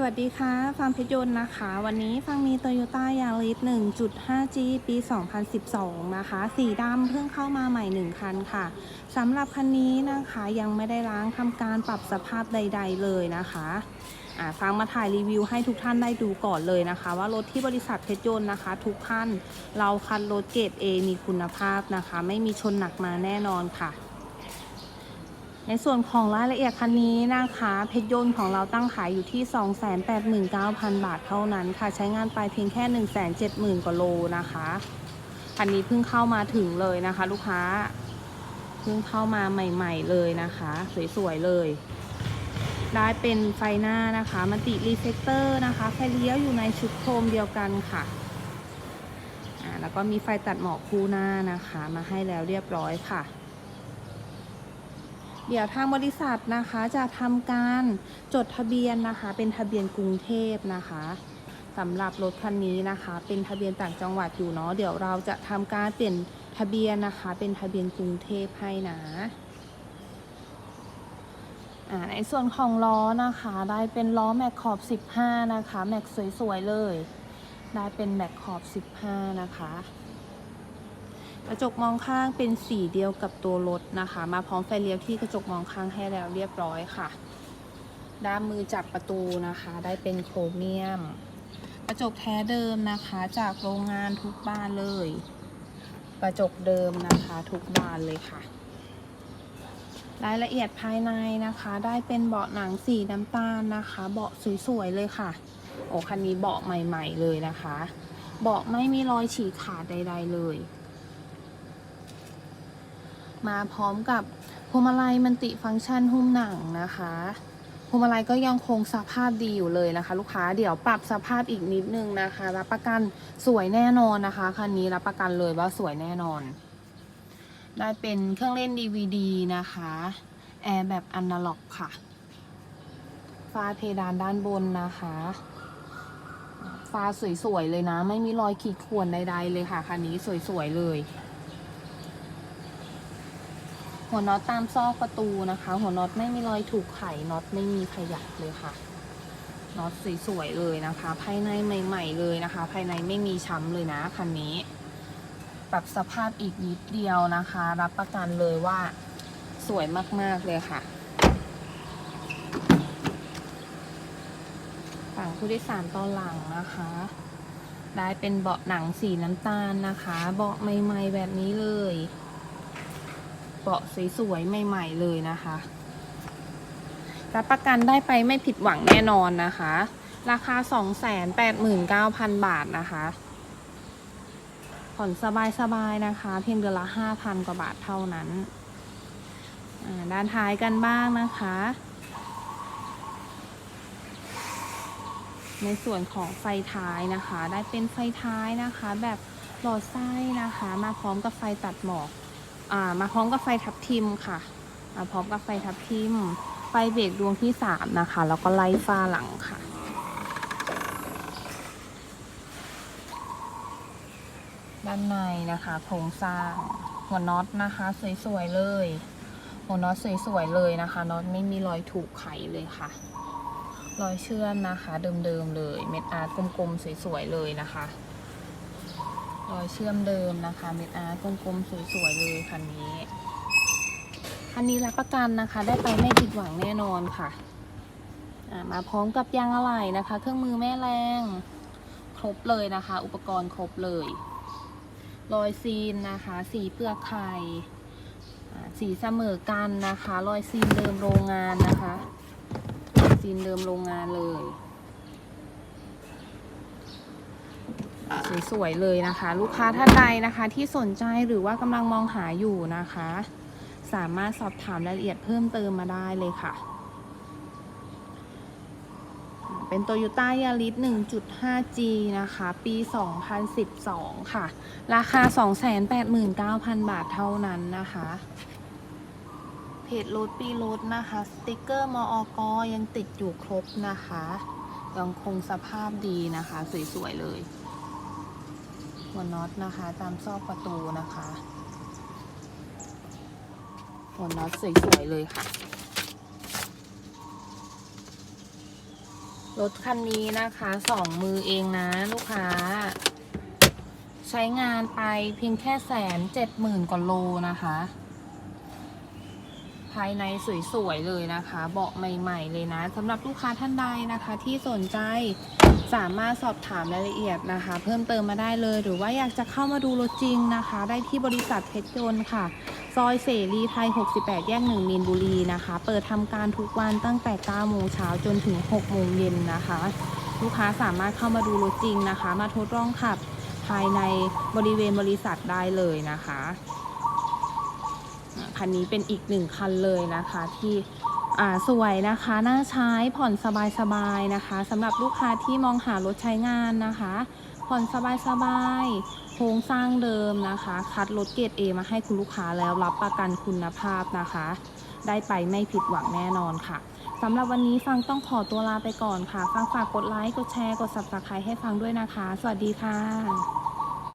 สวัสดีค่ะฟังเพชรยนต์นะคะ วันนี้ฟังมี Toyota Yaris 1.5G ปี 2012 นะคะ สีดำเพิ่งเข้ามาใหม่ 1 คันค่ะสำหรับคันนี้นะคะยังไม่ได้ล้างทำการปรับสภาพใด ๆ เลยนะคะอ่าฟังมาถ่ายรีวิวให้ทุกท่านได้ดูก่อนเลยนะคะ ว่ารถที่บริษัทเพชรยนต์นะคะ ทุกท่านเราคันรถเกรด A มีคุณภาพนะคะ ไม่มีชนหนักมาแน่นอนค่ะ ในส่วนของรายละเอียดคันนี้นะคะเพชรยนต์ของเราตั้งขายอยู่ที่ 289,000 บาทเท่านั้นค่ะใช้งานไปเพียงแค่ 170,000กว่าโลนะคะคันนี้เพิ่งเข้ามาถึงเลยนะคะ ลูกค้าเพิ่งเข้ามาใหม่ ๆ เลยนะคะ สวย ๆ เลยได้เป็นไฟหน้านะคะมัลติรีเฟกเตอร์นะคะไฟเลี้ยวอยู่ในชุดโครมเดียวกันค่ะอ่าแล้วก็มีไฟตัดหมอกคู่หน้านะคะ มาให้แล้วเรียบร้อยค่ะ เดี๋ยวทางบริษัทนะคะจะทำการจดทะเบียนนะคะ เป็นทะเบียนกรุงเทพนะคะสำหรับรถคันนี้นะคะ เป็นทะเบียนต่างจังหวัดอยู่เนาะเดี๋ยวเราจะทำการเปลี่ยนทะเบียนนะคะ เป็นทะเบียนกรุงเทพให้นะในส่วนของล้อนะคะ ได้เป็นล้อแม็กขอบ 15 นะคะ แม็กสวยๆเลย ได้เป็นแม็กขอบ 15 นะคะ กระจกมองข้างเป็นสีเดียวกับตัวรถนะคะ มาพร้อมไฟเลี้ยวที่กระจกมองข้างให้แล้วเรียบร้อยค่ะ ด้ามมือจับประตูนะคะ ได้เป็นโครเมียม กระจกแท้เดิมนะคะ จากโรงงานทุกบ้านเลย กระจกเดิมนะคะทุกบานเลยค่ะ รายละเอียดภายในนะคะ ได้เป็นเบาะหนังสีน้ำตาลนะคะ เบาะสวยๆเลยค่ะ โอ้คันนี้เบาะใหม่ ๆ เลยนะคะ เบาะไม่มีรอยฉีกขาดใด ๆ เลย มาพร้อมกับพวงมาลัยมันติฟังก์ชันหุ้มหนังนะคะพวงมาลัยก็ยังคงสภาพดีอยู่เลยนะคะ ลูกค้าเดี๋ยวปรับสภาพอีกนิดนึงนะคะ รับประกันสวยแน่นอนนะคะคันนี้รับประกันเลยว่าสวยแน่นอน ได้เป็นเครื่องเล่น DVD นะคะแอร์แบบอนาล็อกค่ะฟ้าเพดานด้านบนนะคะฟ้าสวยๆเลยนะ ไม่มีรอยขีดข่วนใดๆเลยค่ะคันนี้สวยๆเลย หัวน็อตตามซอกประตูนะคะ หัวน็อตไม่มีรอยถูกไขน็อตไม่มีขยับเลยค่ะน็อตสวยๆเลยนะคะ ภายในใหม่ๆเลยนะคะ ภายในไม่มีช้ำเลยนะคันนี้ ปรับสภาพอีกนิดเดียวนะคะ รับประกันเลยว่าสวยมากๆเลยค่ะฝั่งผู้โดยสารตอนหลังนะคะได้เป็นเบาะหนังสีน้ำตาลนะคะ เบาะใหม่ๆแบบนี้เลย เบาะสวยๆใหม่ ๆ เลยนะคะรับประกันได้ไปไม่ผิดหวังแน่นอนนะคะ ราคา 289,000 บาทนะคะ ผ่อนสบายๆนะคะ เพียงเดือนละ 5,000 กว่าบาทเท่านั้นด้านท้ายกันบ้างนะคะ ในส่วนของไฟท้ายนะคะ ได้เป็นไฟท้ายนะคะ แบบหลอดไส้นะคะ มาพร้อมกับไฟตัดหมอก มาพร้อมกับไฟทับทิมค่ะมาพร้อมกับไฟทับทิม ไฟเบรกดวงที่สามนะคะ แล้วก็ไล่ฟ้าหลังค่ะด้านในนะคะโครงสร้างหัวน็อตนะคะ สวยๆเลย หัวน็อตสวยๆเลยนะคะน็อตไม่มีรอยถูกไขเลยค่ะ รอยเชื่อมนะคะ เดิมๆเลย เม็ดอาร์ตกลมๆสวยๆเลยนะคะ รอยเชื่อมเดิมนะคะเม็ดอาร์ตกลมๆสวยๆเลยคันนี้ คันนี้รับประกันนะคะ ได้ไปไม่ผิดหวังแน่นอนค่ะมาพร้อมกับยางอะไหล่นะคะ เครื่องมือแม่แรง ครบเลยนะคะ อุปกรณ์ครบเลยรอยซีนนะคะ สีเปลือกไข่สีเสมอกันนะคะ รอยซีนเดิมโรงงานนะคะ ซีนเดิมโรงงานเลย สวยๆเลยนะคะ ลูกค้าท่านใดนะคะที่สนใจหรือว่ากำลังมองหาอยู่นะคะ สามารถสอบถามรายละเอียดเพิ่มเติมมาได้เลยค่ะ เป็น Toyota Yaris 1.5G นะคะ ปี 2012 ค่ะ ราคา 289,000 บาทเท่านั้นนะคะเพจรถปีรถนะคะ สติกเกอร์มอกยังติดอยู่ครบนะคะ ยังคงสภาพดีนะคะ สวย ๆ เลย หัวน็อตนะคะ ตามซอกประตูนะคะ หัวน็อตสวยๆเลยค่ะรรถคันนี้นะคะสองมือเองนะลูกค้า ใช้งานไปเพียงแค่แสนเจ็ดหมื่นกว่าโลนะคะ ภายในสวยๆเลยนะคะ เบาะใหม่ ๆ เลยนะสำหรับลูกค้าท่านใดนะคะ ที่สนใจ สามารถสอบถามรายละเอียดนะคะ เพิ่มเติมมาได้เลย หรือว่าอยากจะเข้ามาดูรถจริงนะคะ ได้ที่บริษัทเพชรยนต์ค่ะ ซอยเสรีไทย 68 แยกหนึ่งมีนบุรีนะคะ เปิดทำการทุกวันตั้งแต่ 9 โมงเช้าจนถึง 6 โมงเย็นนะคะ ลูกค้าสามารถเข้ามาดูรถจริงนะคะ มาทดลองขับภายในบริเวณบริษัทได้เลยนะคะคันนี้เป็นอีกหนึ่งคันเลยนะคะที่ สวยนะคะน่าใช้ผ่อนสบายๆนะคะสำหรับลูกค้าที่มองหารถใช้งานนะคะ ผ่อนสบายๆโครงสร้างเดิมนะคะ คัดรถเกรด A มาให้คุณลูกค้าแล้วรับประกันคุณภาพนะคะ ได้ไปไม่ผิดหวังแน่นอนค่ะสำหรับวันนี้ฟังต้องขอตัวลาไปก่อนค่ะ ฟังฝากกดไลค์กดแชร์กด subscribe ให้ฟังด้วยนะคะ สวัสดีค่ะ